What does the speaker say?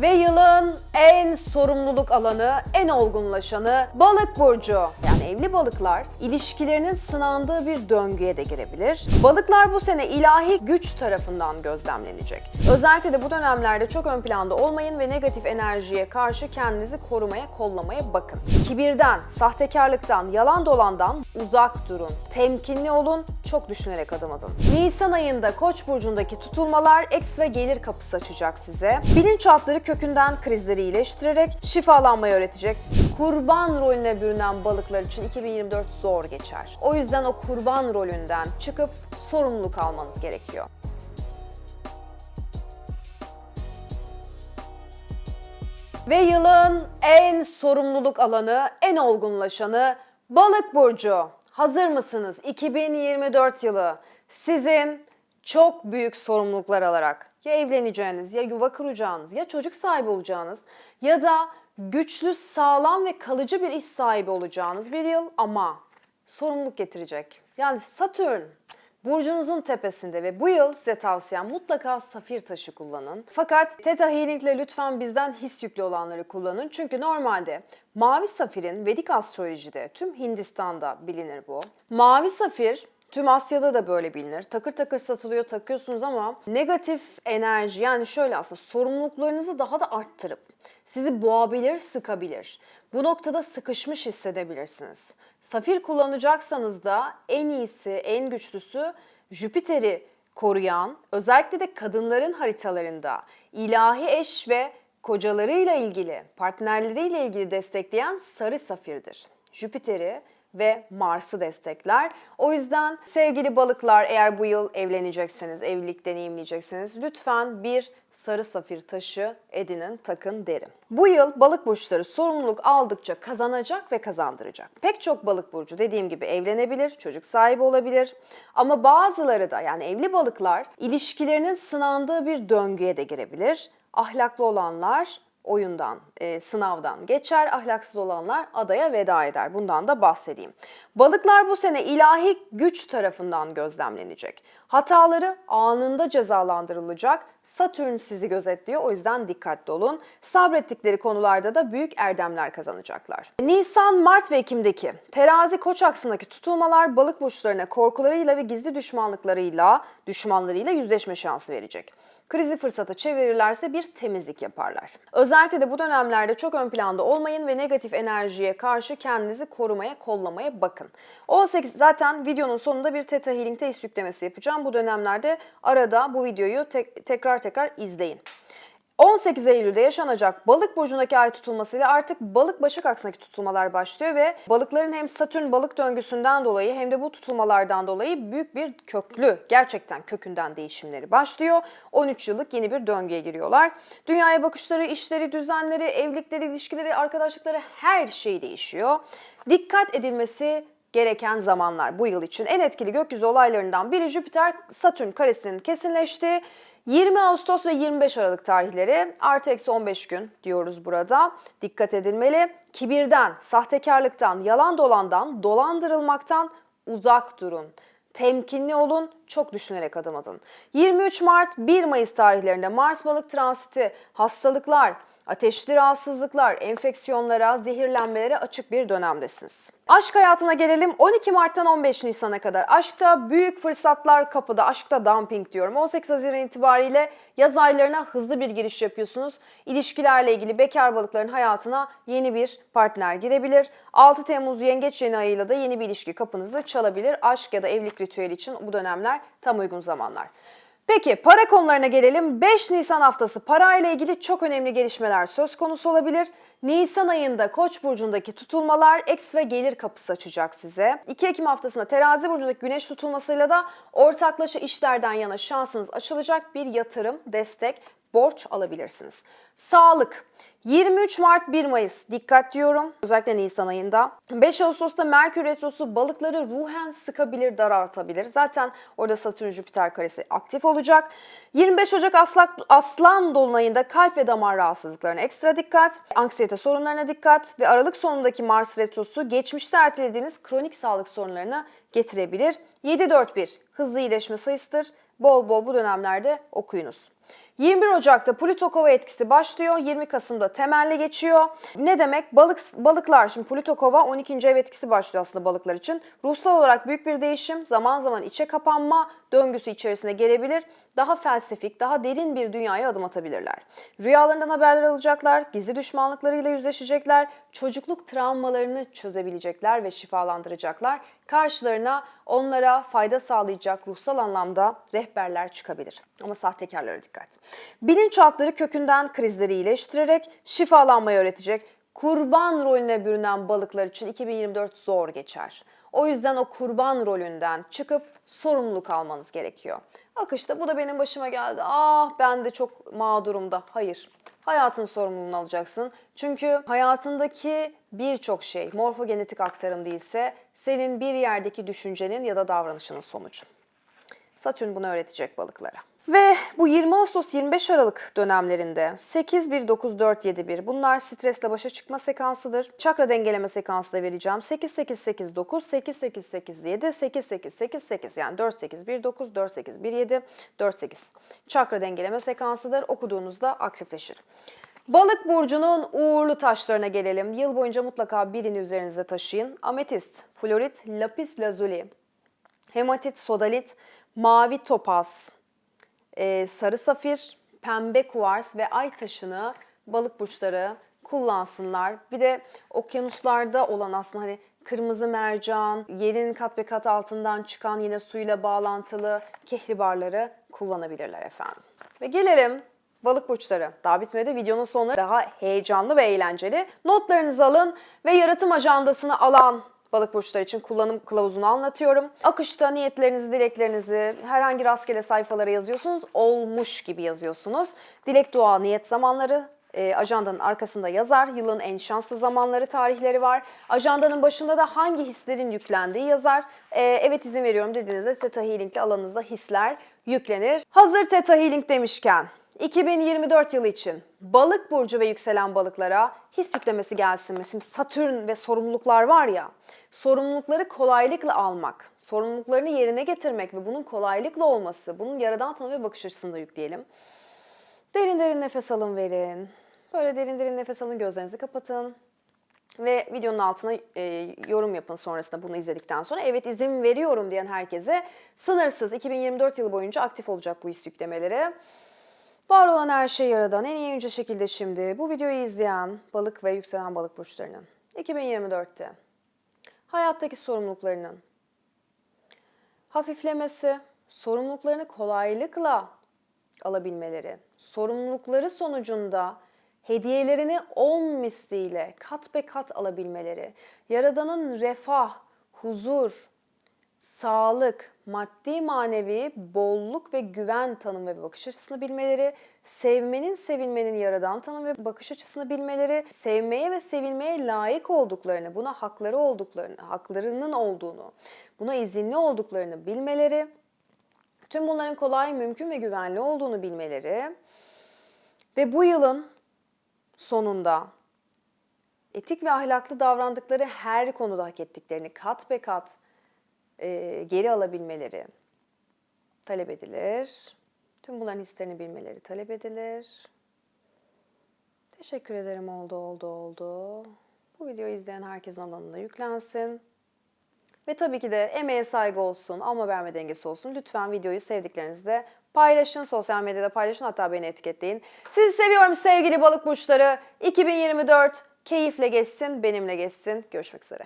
Ve yılın en sorumluluk alanı, en olgunlaşanı balık burcu. Evli balıklar ilişkilerinin sınandığı bir döngüye de girebilir. Balıklar bu sene ilahi güç tarafından gözlemlenecek. Özellikle de bu dönemlerde çok ön planda olmayın ve negatif enerjiye karşı kendinizi korumaya, kollamaya bakın. Kibirden, sahtekarlıktan, yalan dolandan uzak durun. Temkinli olun, çok düşünerek adım atın. Nisan ayında Koç burcundaki tutulmalar ekstra gelir kapısı açacak size. Bilinçaltları kökünden krizleri iyileştirerek şifalanmayı öğretecek. Kurban rolüne bürünen balıklar için 2024 zor geçer. O yüzden o kurban rolünden çıkıp sorumluluk almanız gerekiyor. Ve yılın en sorumluluk alanı, en olgunlaşanı Balık burcu. Hazır mısınız? 2024 yılı sizin çok büyük sorumluluklar alarak ya evleneceğiniz, ya yuva kuracağınız, ya çocuk sahibi olacağınız ya da güçlü, sağlam ve kalıcı bir iş sahibi olacağınız bir yıl ama sorumluluk getirecek. Yani Satürn Burcunuzun tepesinde ve bu yıl size tavsiyem mutlaka safir taşı kullanın. Fakat Theta Healing ile lütfen bizden his yüklü olanları kullanın. Çünkü normalde mavi safirin Vedik astrolojide tüm Hindistan'da bilinir bu. Mavi safir Tüm Asya'da da böyle bilinir. Takır takır satılıyor, takıyorsunuz ama negatif enerji yani şöyle aslında sorumluluklarınızı daha da arttırıp sizi boğabilir, sıkabilir. Bu noktada sıkışmış hissedebilirsiniz. Safir kullanacaksanız da en iyisi, en güçlüsü Jüpiter'i koruyan, özellikle de kadınların haritalarında ilahi eş ve kocalarıyla ilgili, partnerleriyle ilgili destekleyen sarı safirdir. Jüpiter'i ve Mars'ı destekler. O yüzden sevgili balıklar eğer bu yıl evlenecekseniz, evlilik deneyimleyecekseniz lütfen bir sarı safir taşı edinin, takın derim. Bu yıl balık burçları sorumluluk aldıkça kazanacak ve kazandıracak. Pek çok balık burcu dediğim gibi evlenebilir, çocuk sahibi olabilir. Ama bazıları da yani evli balıklar ilişkilerinin sınandığı bir döngüye de girebilir. Ahlaklı olanlar oyundan, e, sınavdan geçer, ahlaksız olanlar adaya veda eder. Bundan da bahsedeyim. Balıklar bu sene ilahi güç tarafından gözlemlenecek. Hataları anında cezalandırılacak. Satürn sizi gözetliyor o yüzden dikkatli olun. Sabrettikleri konularda da büyük erdemler kazanacaklar. Nisan, Mart ve Ekim'deki terazi koç aksındaki tutulmalar balık burçlarına korkularıyla ve gizli düşmanlıklarıyla, düşmanlarıyla yüzleşme şansı verecek krizi fırsata çevirirlerse bir temizlik yaparlar. Özellikle de bu dönemlerde çok ön planda olmayın ve negatif enerjiye karşı kendinizi korumaya, kollamaya bakın. 18 zaten videonun sonunda bir Theta Healing test yüklemesi yapacağım. Bu dönemlerde arada bu videoyu tek- tekrar tekrar izleyin. 18 Eylül'de yaşanacak balık burcundaki ay tutulmasıyla artık balık başak aksındaki tutulmalar başlıyor ve balıkların hem Satürn balık döngüsünden dolayı hem de bu tutulmalardan dolayı büyük bir köklü gerçekten kökünden değişimleri başlıyor. 13 yıllık yeni bir döngüye giriyorlar. Dünyaya bakışları, işleri, düzenleri, evlilikleri, ilişkileri, arkadaşlıkları her şey değişiyor. Dikkat edilmesi gereken zamanlar bu yıl için. En etkili gökyüzü olaylarından biri Jüpiter Satürn karesinin kesinleştiği 20 Ağustos ve 25 Aralık tarihleri artı eksi 15 gün diyoruz burada. Dikkat edilmeli. Kibirden, sahtekarlıktan, yalan dolandan, dolandırılmaktan uzak durun. Temkinli olun, çok düşünerek adım atın. 23 Mart 1 Mayıs tarihlerinde Mars balık transiti, hastalıklar, ateşli rahatsızlıklar, enfeksiyonlara, zehirlenmelere açık bir dönemdesiniz. Aşk hayatına gelelim. 12 Mart'tan 15 Nisan'a kadar aşkta büyük fırsatlar kapıda. Aşkta dumping diyorum. 18 Haziran itibariyle yaz aylarına hızlı bir giriş yapıyorsunuz. İlişkilerle ilgili bekar balıkların hayatına yeni bir partner girebilir. 6 Temmuz Yengeç yeni ayıyla da yeni bir ilişki kapınızı çalabilir. Aşk ya da evlilik ritüeli için bu dönemler tam uygun zamanlar. Peki para konularına gelelim. 5 Nisan haftası para ile ilgili çok önemli gelişmeler söz konusu olabilir. Nisan ayında Koç burcundaki tutulmalar ekstra gelir kapısı açacak size. 2 Ekim haftasında Terazi burcundaki güneş tutulmasıyla da ortaklaşa işlerden yana şansınız açılacak bir yatırım, destek, borç alabilirsiniz. Sağlık. 23 Mart 1 Mayıs dikkat diyorum özellikle Nisan ayında. 5 Ağustos'ta Merkür Retrosu balıkları ruhen sıkabilir, daraltabilir. Zaten orada Satürn Jüpiter karesi aktif olacak. 25 Ocak Aslan, Aslan Dolunay'ında kalp ve damar rahatsızlıklarına ekstra dikkat, anksiyete sorunlarına dikkat ve Aralık sonundaki Mars Retrosu geçmişte ertelediğiniz kronik sağlık sorunlarını getirebilir. 7-4-1 hızlı iyileşme sayısıdır. Bol bol bu dönemlerde okuyunuz. 21 Ocak'ta Plüto Kova etkisi başlıyor. 20 Kasım'da temelli geçiyor. Ne demek? Balık balıklar şimdi Plüto Kova 12. ev etkisi başlıyor aslında balıklar için. Ruhsal olarak büyük bir değişim, zaman zaman içe kapanma döngüsü içerisine gelebilir. Daha felsefik, daha derin bir dünyaya adım atabilirler. Rüyalarından haberler alacaklar, gizli düşmanlıklarıyla yüzleşecekler, çocukluk travmalarını çözebilecekler ve şifalandıracaklar. Karşılarına onlara fayda sağlayacak ruhsal anlamda rehberler çıkabilir. Ama sahtekarlara dikkat. Bilinçaltları kökünden krizleri iyileştirerek şifalanmayı öğretecek. Kurban rolüne bürünen balıklar için 2024 zor geçer. O yüzden o kurban rolünden çıkıp sorumluluk almanız gerekiyor. Akışta bu da benim başıma geldi. Ah ben de çok mağdurum da. Hayır. Hayatın sorumluluğunu alacaksın. Çünkü hayatındaki birçok şey morfogenetik aktarım değilse senin bir yerdeki düşüncenin ya da davranışının sonucu. Satürn bunu öğretecek balıklara. Ve bu 20 Ağustos 25 Aralık dönemlerinde 8 1 9 4 7 1 bunlar stresle başa çıkma sekansıdır. Çakra dengeleme sekansı da vereceğim. 8 8 8 9 8 8 8 7 8 8 8 8 yani 4 8 1 9 4 8 1 7 4 8. Çakra dengeleme sekansıdır. Okuduğunuzda aktifleşir. Balık burcunun uğurlu taşlarına gelelim. Yıl boyunca mutlaka birini üzerinize taşıyın. Ametist, florit, lapis lazuli, hematit, sodalit, mavi topaz, e, sarı safir, pembe kuvars ve ay taşını balık burçları kullansınlar. Bir de okyanuslarda olan aslında hani kırmızı mercan, yerin kat be kat altından çıkan yine suyla bağlantılı kehribarları kullanabilirler efendim. Ve gelelim balık burçları. Daha bitmedi. Videonun sonları daha heyecanlı ve eğlenceli. Notlarınızı alın ve yaratım ajandasını alan balık burçları için kullanım kılavuzunu anlatıyorum. Akışta niyetlerinizi, dileklerinizi herhangi rastgele sayfalara yazıyorsunuz. Olmuş gibi yazıyorsunuz. Dilek, dua, niyet zamanları e, ajandanın arkasında yazar. Yılın en şanslı zamanları, tarihleri var. Ajandanın başında da hangi hislerin yüklendiği yazar. E, evet izin veriyorum dediğinizde Theta Healing'li alanınızda hisler yüklenir. Hazır Theta Healing demişken 2024 yılı için balık burcu ve yükselen balıklara his yüklemesi gelsin mi? Şimdi Satürn ve sorumluluklar var ya, sorumlulukları kolaylıkla almak, sorumluluklarını yerine getirmek ve bunun kolaylıkla olması, bunun yaradan tanım ve bakış açısında yükleyelim. Derin derin nefes alın verin. Böyle derin derin nefes alın, gözlerinizi kapatın. Ve videonun altına e, yorum yapın sonrasında bunu izledikten sonra. Evet izin veriyorum diyen herkese sınırsız 2024 yılı boyunca aktif olacak bu his yüklemeleri. Var olan her şey yaradan. En iyi yüce şekilde şimdi bu videoyu izleyen balık ve yükselen balık burçlarının. 2024'te hayattaki sorumluluklarının hafiflemesi, sorumluluklarını kolaylıkla alabilmeleri, sorumlulukları sonucunda hediyelerini on misliyle kat be kat alabilmeleri, Yaradan'ın refah, huzur, sağlık, maddi manevi bolluk ve güven tanım ve bakış açısını bilmeleri, sevmenin, sevilmenin yaradan tanım ve bakış açısını bilmeleri, sevmeye ve sevilmeye layık olduklarını, buna hakları olduklarını, haklarının olduğunu, buna izinli olduklarını bilmeleri, tüm bunların kolay, mümkün ve güvenli olduğunu bilmeleri ve bu yılın sonunda etik ve ahlaklı davrandıkları her konuda hak ettiklerini kat be kat e, geri alabilmeleri talep edilir. Tüm bunların hislerini bilmeleri talep edilir. Teşekkür ederim oldu oldu oldu. Bu videoyu izleyen herkesin alanına yüklensin. Ve tabii ki de emeğe saygı olsun, alma verme dengesi olsun. Lütfen videoyu sevdiklerinizle paylaşın, sosyal medyada paylaşın hatta beni etiketleyin. Sizi seviyorum sevgili balık burçları. 2024 keyifle geçsin, benimle geçsin. Görüşmek üzere.